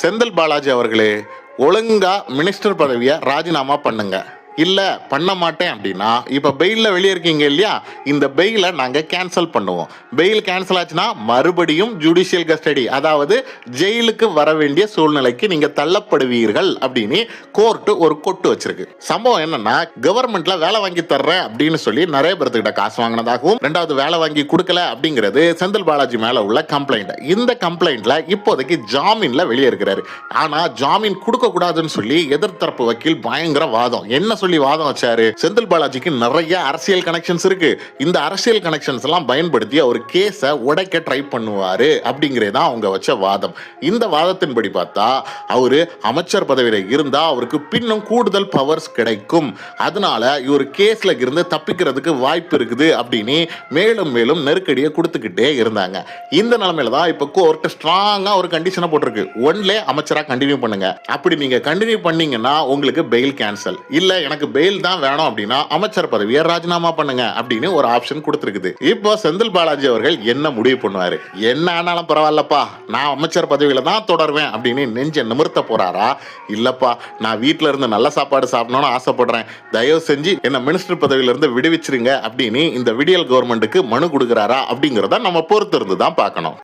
செந்தில் பாலாஜி அவர்களே ஒழுங்கா மினிஸ்டர் பதவியை ராஜினாமா பண்ணுங்க. இல்லை பண்ண மாட்டேன் அப்படின்னா இப்ப பெயில்ல வெளியே இருக்கீங்க இல்லையா? இந்த பெயிலை நாங்க கேன்சல் பண்ணுவோம். பெயில் கேன்சல் ஆச்சுன்னா மறுபடியும் ஜுடிஷியல் கஸ்டடி அதாவது ஜெயிலுக்கு வர வேண்டிய சூழ்நிலைக்கு நீங்கள் தள்ளப்படுவீர்கள் அப்படின்னு கோர்ட்டு ஒரு கொட்டு வச்சிருக்கு. சம்பவம் என்னன்னா கவர்மெண்ட்ல வேலை வாங்கி தர்றேன் அப்படின்னு சொல்லி நிறைய பேர்த்துக்கிட்ட காசு வாங்கினதாகவும் ரெண்டாவது வேலை வாங்கி கொடுக்கல அப்படிங்கிறது செந்தில் பாலாஜி மேல உள்ள கம்ப்ளைண்ட் இந்த கம்ப்ளைண்ட்ல இப்போதைக்கு ஜாமீன்ல வெளியே இருக்கிறாரு ஆனா ஜாமீன் கொடுக்க கூடாதுன்னு சொல்லி எதிர்த்தரப்பு வக்கீல் பயங்கர வாதம் என்ன சொல்லி வாதம் வச்சாரு. செந்தில் பாலாஜிக்கு நிறைய அரசியல் கனெக்ஷன்ஸ் இருக்கு. இந்த அரசியல் கனெக்ஷன்ஸ் எல்லாம் பயன்படுத்தி அவர் கேஸை உடைக்க ட்ரை பண்ணுவாரு அப்படிங்கிறதான் அவங்க வச்ச வாதம். இந்த வாதத்தின்படி பார்த்தா அவரு அமைச்சர் பதவியில இருந்தா அவருக்கு பின்னும் கூடுதல் பவர்ஸ் கிடைக்கும். அதனால இவர் கேஸ்ல இருந்து தப்பிக்கிறதுக்கு வாய்ப்பு இருக்குது அப்படின்னு மேலும் மேலும் நெருக்கடியை கொடுத்துக்கிட்டே இருந்தாங்க. இந்த நிலைமையில தான் இப்போ கோர்ட் ஸ்ட்ராங்கா ஒரு கண்டிஷனை போட்டிருக்கு. ஒன்லே அமைச்சரா கண்டினியூ பண்ணுங்க. அப்படி நீங்க கண்டினியூ பண்ணீங்கன்னா உங்களுக்கு பெயில் கேன்சல் இல்ல எனக்கு பெயில் தான் வேணும் அப்படின்னா அமைச்சர் பதவியை ராஜினாமா பண்ணுங்க அப்படின்னு ஒரு ஆப்ஷன் கொடுத்துருக்குது. இப்போ செந்தில் பாலாஜி அவர்கள் என்ன முடிவு பண்ணுவாரு? என்ன ஆனாலும் பரவாயில்லப்பா நான் அமைச்சர் பதவியில தான் தொடருவேன் அப்படின்னு நெஞ்ச நிமிர்த்த போறாரா? இல்லப்பா நான் வீட்ல இருந்து நல்ல சாப்பாடு சாப்பிடணும்னு ஆசைப்படுறேன். தயவு செஞ்சு என்ன மினிஸ்டர் பதவியில இருந்து விடுவிச்சிருங்க அப்படின்னு இந்த விடியல் கவர்மெண்ட்டுக்கு மனு கொடுக்குறாரா அப்படிங்கிறத நம்ம பொறுத்து இருந்து தான் பார்க்கணும்.